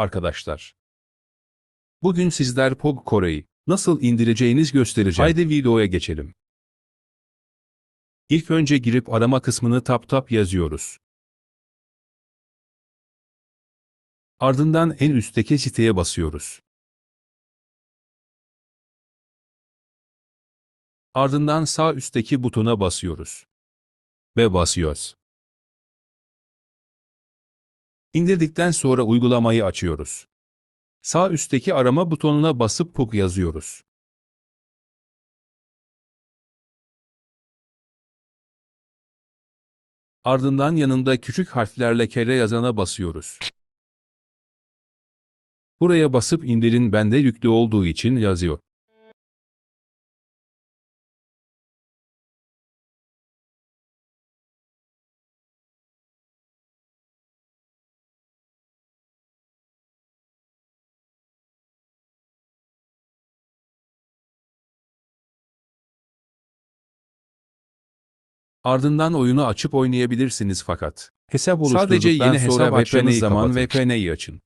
arkadaşlar. Bugün sizler POG Kore'yi nasıl indireceğiniz göstereceğim. Haydi videoya geçelim. İlk önce girip arama kısmını tap tap yazıyoruz. Ardından en üstteki siteye basıyoruz. Ardından sağ üstteki butona basıyoruz. Ve basıyoruz. İndirdikten sonra uygulamayı açıyoruz. Sağ üstteki arama butonuna basıp PUG yazıyoruz. Ardından yanında küçük harflerle kere yazana basıyoruz. Buraya basıp indirin bende yüklü olduğu için yazıyor. Ardından oyunu açıp oynayabilirsiniz fakat hesap oluşturduktan sadece yeni sonra açtığınız zaman kapatın. VPN'yi açın.